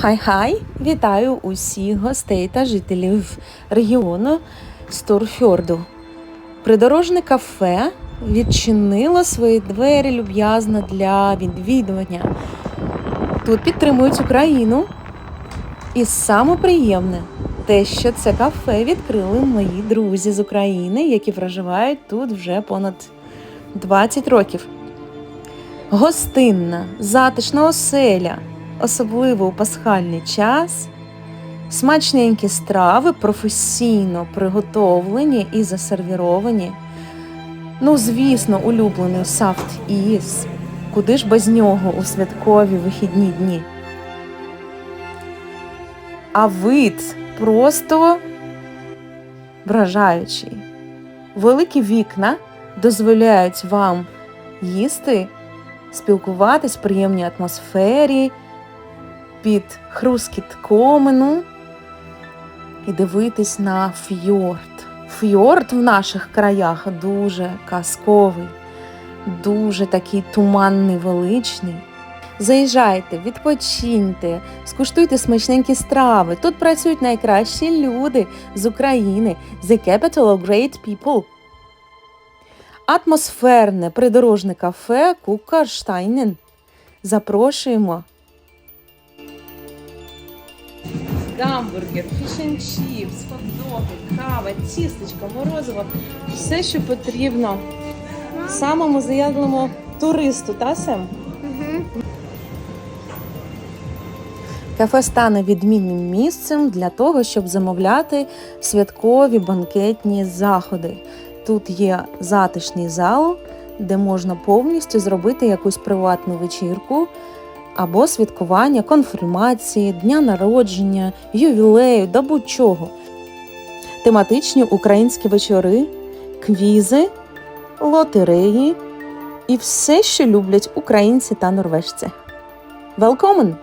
Хай-хай! Вітаю усіх гостей та жителів регіону Сторфьорду. Придорожне кафе відчинило свої двері люб'язно для відвідування. Тут підтримують Україну. І саме приємне те, що це кафе відкрили мої друзі з України, які проживають тут вже понад 20 років. Гостинна, затишна оселя, особливо у пасхальний час. Смачненькі страви професійно приготовлені і засервіровані. Ну, звісно, улюблений сафт іс. Куди ж без нього у святкові вихідні дні? А вид просто вражаючий. Великі вікна дозволяють вам їсти, спілкуватись в приємній атмосфері під хрускіт комину і дивитись на фьорд. Фьорд в наших краях дуже казковий, дуже такий туманний, величний. Заїжджайте, відпочиньте, скуштуйте смачненькі страви. Тут працюють найкращі люди з України, The Capital of Great People. Атмосферне придорожне кафе Кукарштайнен. Запрошуємо. Гамбургер, фішн-чіпс, хот-доги, кава, тістечка, морозиво. Все, що потрібно самому заядлому туристу, та Сем? Кафе стане відмінним місцем для того, щоб замовляти святкові банкетні заходи. Тут є затишний зал, де можна повністю зробити якусь приватну вечірку або святкування конфірмації, дня народження, ювілею да будь-чого. Тематичні українські вечори, квізи, лотереї і все, що люблять українці та норвежці. Велкомен!